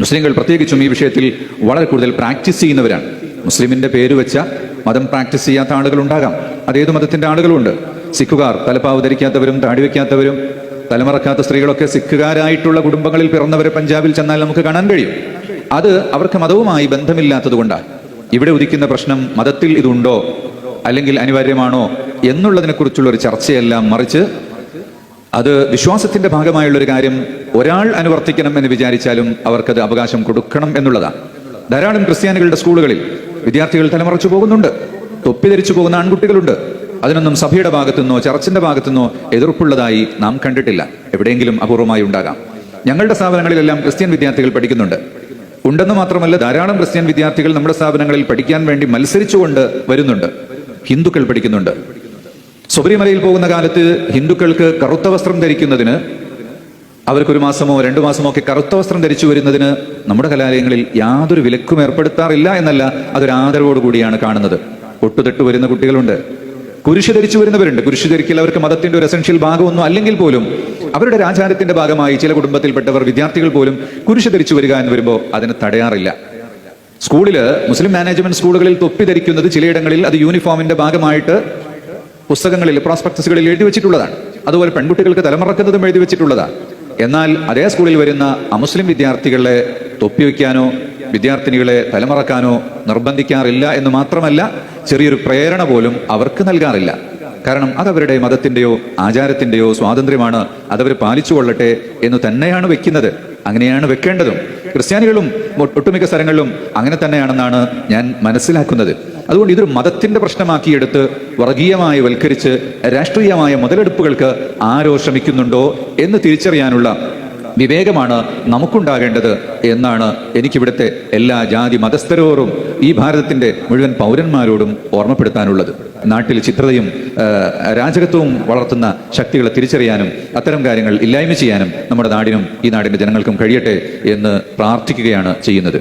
മുസ്ലിങ്ങൾ പ്രത്യേകിച്ചും ഈ വിഷയത്തിൽ വളരെ കൂടുതൽ പ്രാക്ടീസ് ചെയ്യുന്നവരാണ്. മുസ്ലിമിന്റെ പേര് വെച്ച മതം പ്രാക്ടീസ് ചെയ്യാത്ത ആളുകളുണ്ടാകാം. അതേത് മതത്തിന്റെ ആളുകളുണ്ട്? സിഖുകാർ തലപ്പാവ് ധരിക്കാത്തവരും താടി വയ്ക്കാത്തവരും തലമറക്കാത്ത സ്ത്രീകളൊക്കെ സിഖുകാരായിട്ടുള്ള കുടുംബങ്ങളിൽ പിറന്നവരെ പഞ്ചാബിൽ ചെന്നാൽ നമുക്ക് കാണാൻ കഴിയും. അത് അവർക്ക് മതവുമായി ബന്ധമില്ലാത്തതുകൊണ്ടാണ് ഇവിടെ ഉദിക്കുന്ന പ്രശ്നം മതത്തിൽ ഇതുണ്ടോ? അല്ലെങ്കിൽ അനിവാര്യമാണോ? എന്നുള്ളതിനെക്കുറിച്ചുള്ള ഒരു ചർച്ചയെല്ലാം മറിച്ച് അത് വിശ്വാസത്തിന്റെ ഭാഗമായുള്ള ഒരു കാര്യം ഒരാൾ അനുവർത്തിക്കണം എന്ന് വിചാരിച്ചാലും അവർക്കത് അവകാശം കൊടുക്കണം എന്നുള്ളതാണ്. ധാരാളം ക്രിസ്ത്യാനികളുടെ സ്കൂളുകളിൽ വിദ്യാർത്ഥികൾ തലമറച്ചു പോകുന്നുണ്ട്. തൊപ്പി ധരിച്ചു പോകുന്ന ആൺകുട്ടികളുണ്ട്. അതിനൊന്നും സഭയുടെ ഭാഗത്തുനിന്നോ ചർച്ചിന്റെ ഭാഗത്തുനിന്നോ എതിർപ്പുള്ളതായി നാം കണ്ടിട്ടില്ല. എവിടെയെങ്കിലും അപൂർവമായി ഉണ്ടാകാം. ഞങ്ങളുടെ സ്ഥാപനങ്ങളിലെല്ലാം ക്രിസ്ത്യൻ വിദ്യാർത്ഥികൾ പഠിക്കുന്നുണ്ട്. ഉണ്ടെന്ന് മാത്രമല്ല ധാരാളം ക്രിസ്ത്യൻ വിദ്യാർത്ഥികൾ നമ്മുടെ സ്ഥാപനങ്ങളിൽ പഠിക്കാൻ വേണ്ടി മത്സരിച്ചുകൊണ്ട് വരുന്നുണ്ട്. ഹിന്ദുക്കൾ പഠിക്കുന്നുണ്ട്. ശബരിമലയിൽ പോകുന്ന കാലത്ത് ഹിന്ദുക്കൾക്ക് കറുത്ത വസ്ത്രം ധരിക്കുന്നതിന് അവർക്കൊരു മാസമോ രണ്ടു മാസമോ ഒക്കെ കറുത്ത വസ്ത്രം ധരിച്ചു വരുന്നതിന് നമ്മുടെ കലാലയങ്ങളിൽ യാതൊരു വിലക്കും ഏർപ്പെടുത്താറില്ല എന്നല്ല അതൊരു ആദരവോടുകൂടിയാണ് കാണുന്നത്. ഒട്ടുതെട്ട് വരുന്ന കുട്ടികളുണ്ട്. കുരിശ് ധരിച്ചു വരുന്നവരുണ്ട്. കുരിശ് ധരിക്കൽ അവർക്ക് മതത്തിന്റെ ഒരു എസൻഷ്യൽ ഭാഗമൊന്നും അല്ലെങ്കിൽ പോലും അവരുടെ ആചാരത്തിന്റെ ഭാഗമായി ചില കുടുംബത്തിൽപ്പെട്ടവർ വിദ്യാർത്ഥികൾ പോലും കുരിശ് ധരിച്ചു വരിക എന്ന് വരുമ്പോൾ അതിന് തടയാറില്ല. സ്കൂളിൽ മുസ്ലിം മാനേജ്മെന്റ് സ്കൂളുകളിൽ തൊപ്പി ധരിക്കുന്നത് ചിലയിടങ്ങളിൽ അത് യൂണിഫോമിന്റെ ഭാഗമായിട്ട് പുസ്തകങ്ങളിൽ പ്രോസ്പെക്ടസുകളിൽ എഴുതി വെച്ചിട്ടുള്ളതാണ്. അതുപോലെ പെൺകുട്ടികൾക്ക് തലമറക്കുന്നതും എഴുതി വെച്ചിട്ടുള്ളതാണ്. എന്നാൽ അതേ സ്കൂളിൽ വരുന്ന അമുസ്ലിം വിദ്യാർത്ഥികളെ തൊപ്പി വയ്ക്കാനോ വിദ്യാർത്ഥിനികളെ തലമറക്കാനോ നിർബന്ധിക്കാറില്ല എന്ന് മാത്രമല്ല ചെറിയൊരു പ്രേരണ പോലും അവർക്ക് നൽകാറില്ല. കാരണം അതവരുടെ മതത്തിന്റെയോ ആചാരത്തിന്റെയോ സ്വാതന്ത്ര്യമാണ്. അതവർ പാലിച്ചു കൊള്ളട്ടെ എന്ന് തന്നെയാണ് വെക്കുന്നത്. അങ്ങനെയാണ് വെക്കേണ്ടതും. ക്രിസ്ത്യാനികളും ഒട്ടുമിക്ക സ്ഥലങ്ങളിലും അങ്ങനെ തന്നെയാണെന്നാണ് ഞാൻ മനസ്സിലാക്കുന്നത്. അതുകൊണ്ട് ഇതൊരു മതത്തിന്റെ പ്രശ്നമാക്കിയെടുത്ത് വർഗീയമായി വൽക്കരിച്ച് രാഷ്ട്രീയമായ മുതലെടുപ്പുകൾക്ക് ആരോ ശ്രമിക്കുന്നുണ്ടോ എന്ന് തിരിച്ചറിയാനുള്ള വിവേകമാണ് നമുക്കുണ്ടാകേണ്ടത് എന്നാണ് എനിക്കിവിടുത്തെ എല്ലാ ജാതി മതസ്ഥരോടും ഈ ഭാരതത്തിന്റെ മുഴുവൻ പൗരന്മാരോടും ഓർമ്മപ്പെടുത്താനുള്ളത്. നാട്ടിൽ ചിത്രതയും രാജകത്വവും വളർത്തുന്ന ശക്തികളെ തിരിച്ചറിയാനും അത്തരം കാര്യങ്ങൾ ഇല്ലായ്മ ചെയ്യാനും നമ്മുടെ നാടിനും ഈ നാടിന്റെ ജനങ്ങൾക്കും കഴിയട്ടെ എന്ന് പ്രാർത്ഥിക്കുകയാണ് ചെയ്യുന്നത്.